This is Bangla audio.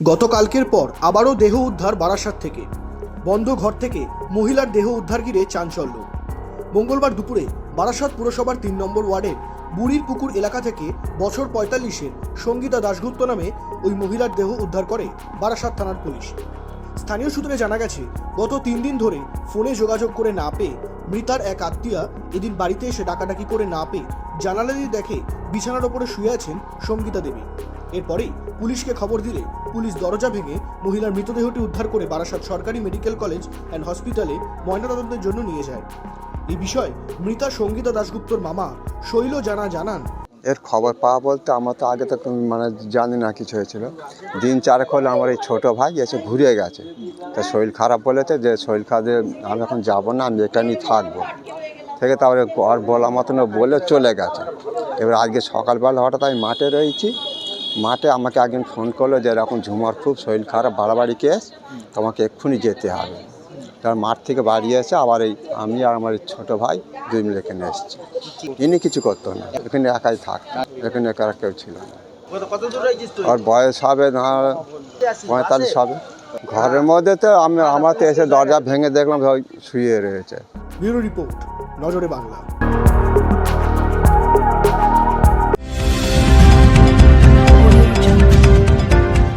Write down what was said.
গতকালকের পর আবারও দেহ উদ্ধার বারাসাত থেকে। বন্ধ ঘর থেকে মহিলার দেহ উদ্ধার ঘিরে চাঞ্চল্য। মঙ্গলবার দুপুরে বারাসাত পুরসভার তিন নম্বর ওয়ার্ডের বুড়ির পুকুর এলাকা থেকে বছর পঁয়তাল্লিশের সঙ্গীতা দাশগুপ্ত নামে ওই মহিলার দেহ উদ্ধার করে বারাসাত থানার পুলিশ। স্থানীয় সূত্রে জানা গেছে, গত তিন দিন ধরে ফোনে যোগাযোগ করে না পেয়ে মৃতার এক আত্মীয়া এদিন বাড়িতে এসে ডাকাডাকি করে না পেয়ে জানালা দিয়ে দেখে বিছানার ওপরে শুয়ে আছেন সঙ্গীতা দেবী। এরপরেই পুলিশকে খবর দিলে পুলিশ দরজা ভেঙে মহিলার মৃতদেহটি উদ্ধার করে বারাসাত সরকারি মেডিকেল কলেজ অ্যান্ড হসপিটালে ময়নাতদন্তের জন্য নিয়ে যায়। এই বিষয়ে মৃতা সঙ্গীতা দাশগুপ্তর মামা শৈল জানা জানান। এর খবর পাওয়া বলতে আমার তো আগে তো মানে জানি না কিছু হয়েছিল। দিন চারেক হলে আমার এই ছোটো ভাই এসে ঘুরিয়ে গেছে। তা শরীর খারাপ বলেছে যে শরীর খারাপ আমি এখন যাব না, আমি এটা নিয়ে থাকব। থেকে তারপরে আর বলা মতন বলে চলে গেছে। এবার আজকে সকালবেলা হঠাৎ আমি মাঠে রয়েছি মাঠে আমাকে একজন ফোন করল যে, এরকম ঝুমার খুব শরীর খারাপ, বাড়াবাড়ি কেস, তোমাকে এক্ষুনি যেতে হবে। তার মাঠ থেকে বাড়ি এসে আবার এই আমি আর আমার ছোটো ভাই দুই মিলে এখানে এসেছি। ইনি কিছু করতো না, এখানে একাই থাকতাম, এখানে একা কেউ ছিল না। আর বয়স হবে না, পঁয়তাল্লিশ হবে। ঘরের মধ্যে তো আমি, আমার তো এসে দরজা ভেঙে দেখলাম শুয়ে রয়েছে। ব্যুরো রিপোর্ট, নজরে বাংলা।